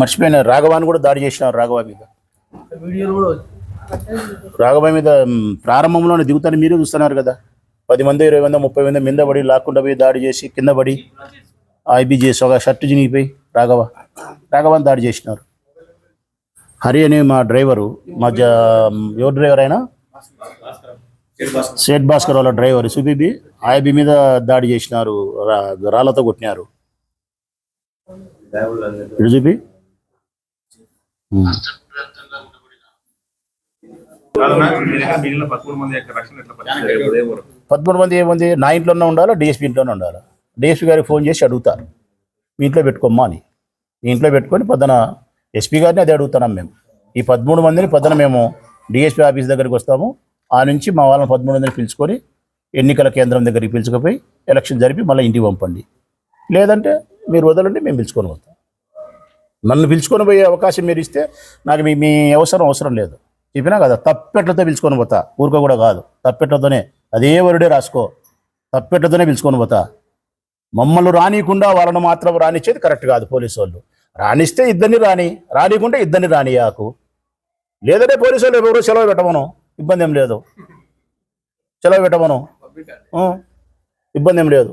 మర్చిపోయిన. రాఘవాన్ని కూడా దాడి చేసినారు రాఘవ మీద. రాఘవ మీద ప్రారంభంలోనే దిగుతాను మీరే చూస్తున్నారు కదా. పది మంది ఇరవై మంది ముప్పై మంది మీద పడి లాక్కుండా పోయి దాడి చేసి కింద పడి చేసి ఒక షర్టు చినిగిపోయి రాఘవ రాఘవాన్ని దాడి చేసినారు. హరి అనే మా డ్రైవరు మా జ ఎవరు డ్రైవర్ అయినా సేట్ భాస్కర్ వాళ్ళ డ్రైవర్ సుబీబి ఐబీ మీద దాడి చేసినారు రాళ్ళతో కొట్టినారు. చూపి మంది పదమూడు మంది ఏముంది నా ఇంట్లోనే ఉండాలా? డిఎస్పీ ఇంట్లోనే ఉండాలా? డిఎస్పీ గారికి ఫోన్ చేసి అడుగుతారు. మీ ఇంట్లో పెట్టుకోమ్మా అని. మీ ఇంట్లో పెట్టుకొని పొద్దున ఎస్పీ గారిని అదే అడుగుతున్నాం మేము. ఈ పదమూడు మందిని పొద్దున మేము డిఎస్పీ ఆఫీస్ దగ్గరికి వస్తాము. ఆ నుంచి మా వాళ్ళని పదమూడు మందిని పిలుచుకొని ఎన్నికల కేంద్రం దగ్గరికి పిలుచుకుపోయి ఎలక్షన్ జరిపి మళ్ళీ ఇంటికి పంపండి. లేదంటే మీరు వదలండి మేము పిలుచుకొని వస్తాం. నన్ను పిలుచుకొని పోయే అవకాశం మీరు ఇస్తే నాకు మీ మీ అవసరం అవసరం లేదు. చెప్పినా కదా తప్పెట్లతో పిలుచుకొని పోతా. ఊరుకో కూడా కాదు. తప్పెట్లతోనే అదే వరుడే రాసుకో. తప్పెట్లతోనే పిలుచుకొని పోతా. మమ్మల్ని రానియకుండా వాళ్ళని మాత్రం రానిచ్చేది కరెక్ట్ కాదు పోలీసు వాళ్ళు. రానిస్తే ఇద్దరిని రాని రానియకుంటే ఇద్దరిని రానియాకు లేదంటే పోలీసు వాళ్ళు ఎవరో సెలవు పెట్టమను? ఇబ్బంది ఏం లేదు. సెలవు పెట్టమను? ఇబ్బంది ఏం లేదు.